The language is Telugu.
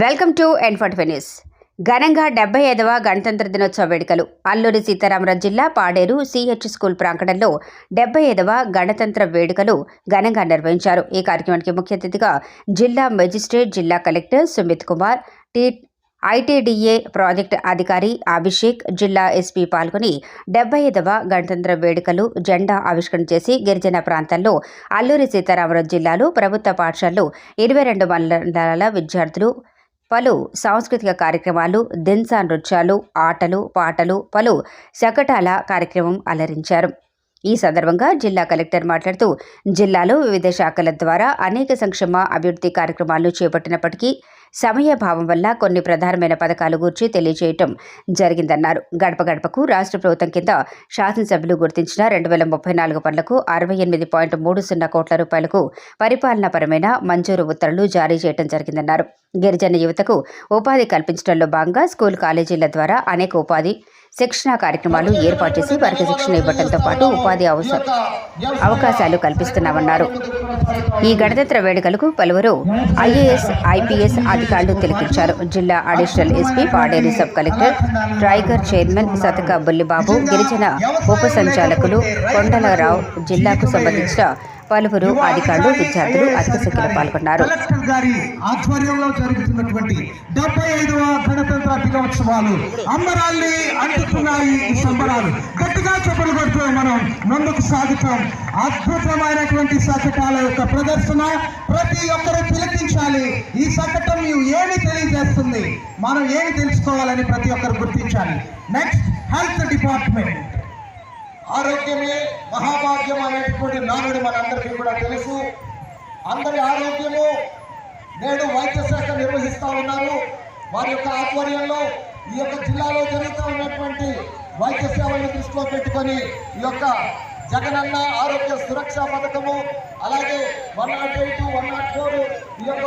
Welcome to ఎన్ఫర్ట్ news. ఘనంగా డెబ్బై ఐదవ గణతంత్ర దినోత్సవ వేడుకలు. అల్లూరి సీతారామరాజు జిల్లా పాడేరు సిహెచ్ స్కూల్ ప్రాంగణంలో డెబ్బై ఐదవ గణతంత్ర వేడుకలు ఘనంగా నిర్వహించారు. ఈ కార్యక్రమానికి ముఖ్య అతిథిగా జిల్లా మెజిస్ట్రేట్ జిల్లా collector Sumit Kumar T ITDA project అధికారి అభిషేక్ జిల్లా ఎస్పీ పాల్గొని డెబ్బై ఐదవ గణతంత్ర వేడుకలు జెండా ఆవిష్కరణ చేసి గిరిజన ప్రాంతాల్లో అల్లూరి సీతారామరాజు జిల్లాలో ప్రభుత్వ పాఠశాలలు ఇరవై రెండు మండలాల విద్యార్థులు పలు సాంస్కృతిక కార్యక్రమాలు దిన్సా నృత్యాలు ఆటలు పాటలు పలు శకటాల కార్యక్రమం అలరించారు. ఈ సందర్భంగా జిల్లా కలెక్టర్ మాట్లాడుతూ జిల్లాలో వివిధ శాఖల ద్వారా అనేక సంక్షేమ అభివృద్ధి కార్యక్రమాలు చేపట్టినప్పటికీ సమయభావం వల్ల కొన్ని ప్రధానమైన పథకాల గురించి తెలియజేయటం జరిగిందన్నారు. గడప గడపకు రాష్ట్ర ప్రభుత్వం కింద శాసనసభ్యులు గుర్తించిన రెండు వేల ముప్పై నాలుగు పనులకు అరవై ఎనిమిది పాయింట్ మూడు సున్నా కోట్ల రూపాయలకు పరిపాలనాపరమైన మంజూరు ఉత్తర్వులు జారీ చేయడం జరిగిందన్నారు. గిరిజన యువతకు ఉపాధి కల్పించడంలో భాగంగా స్కూల్ కాలేజీల ద్వారా అనేక ఉపాధి శిక్షణ కార్యక్రమాలు ఏర్పాటు చేసి వారికి శిక్షణ ఇవ్వడంతో పాటు ఉపాధి అవసరం అవకాశాలు కల్పిస్తున్నామన్నారు. ఈ గణతంత్ర వేడుకలకు పలువురు ఐఏఎస్ ఐపీఎస్ అధికారులు తిలకించారు. జిల్లా additional SP Paderu sub collector trigger chairman సతక Bullibabu గిరిజన ఉప సంచాలకులు కొండలరావు జిల్లాకు సంబంధించిన పలువురు అధికారులు విద్యార్థులు అధిక సంఖ్యలో పాల్గొన్నారు. ఆధ్వర్యంలో జరుగుతున్నటువంటి డెబ్బై ఐదవ గణతంత్ర దినోత్సవాలు అంబరాల్ని అంటుతున్నాయి ఈ సంబరాలు. గట్టిగా చెప్పులు కొడుతూ మనం ముందుకు సాగుతాం. అద్భుతమైనటువంటి శకటాల యొక్క ప్రదర్శన ప్రతి ఒక్కరూ తిలకించాలి. ఈ శకటం ఏమి తెలియజేస్తుంది? మనం ఏమి తెలుసుకోవాలని ప్రతి ఒక్కరు గుర్తించాలి. నెక్స్ట్ హెల్త్ డిపార్ట్మెంట్ ఆరోగ్యమే మహాభాగ్యం అనేటువంటి నానుడు మనందరికీ కూడా తెలుసు. అందరి ఆరోగ్యము నేడు వైద్య శాఖ నిర్వహిస్తూ ఉన్నారు. వారి యొక్క ఆధ్వర్యంలో ఈ యొక్క జిల్లాలో జరుగుతూ ఉన్నటువంటి వైద్య సేవలను దృష్టిలో పెట్టుకొని ఈ యొక్క జగనన్న ఆరోగ్య సురక్ష పథకము అలాగే one nought eight one nought four ఈ యొక్క